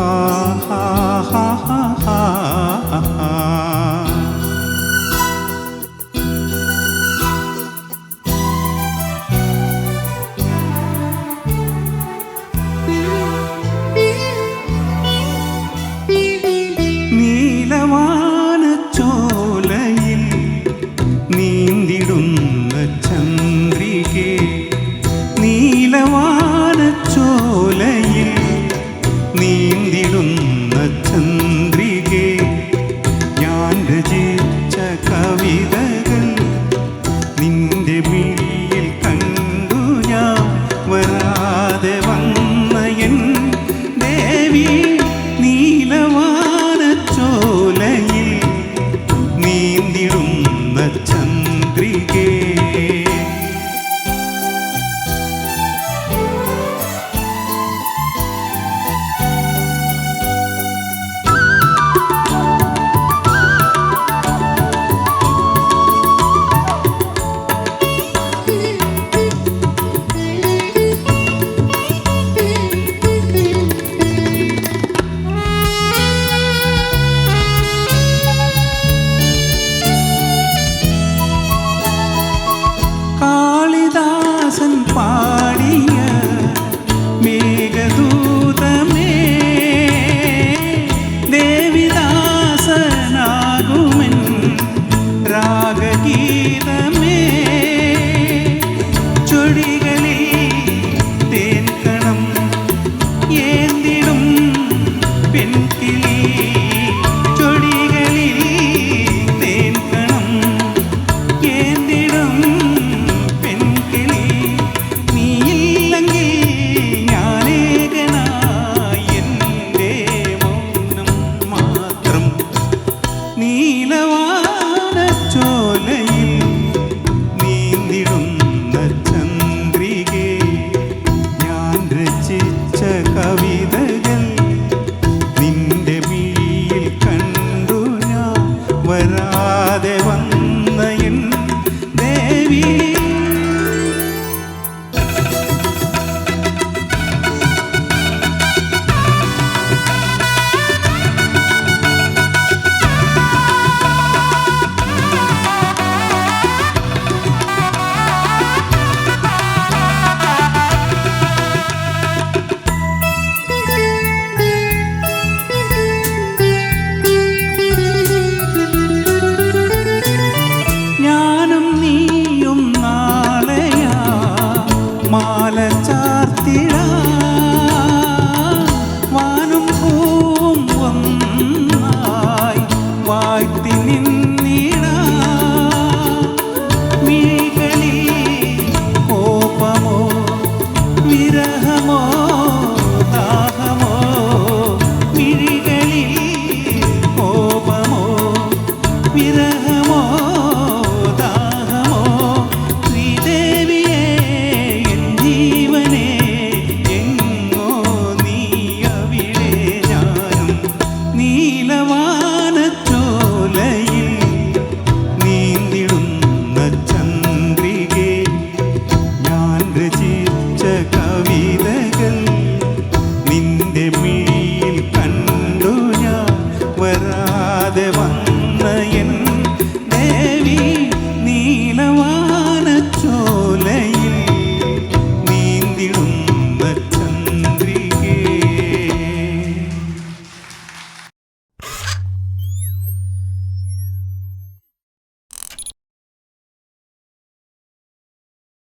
า കവിതകൾ നിന്റെ മിഴിയിൽ കണ്ടു ഞാൻ. വരാതെ വന്ന എൻ ദേവി നീലവാനച്ചോലയിൽ നീന്തിടുന്ന ചന്ദ്രികേ. We. വാഴ്ത്തി നിന്നിട. മിഴികളിൽ കോപമോ വിരഹമോ ദാഹമോ മിഴികളിൽ കോപമോ വിരഹമോ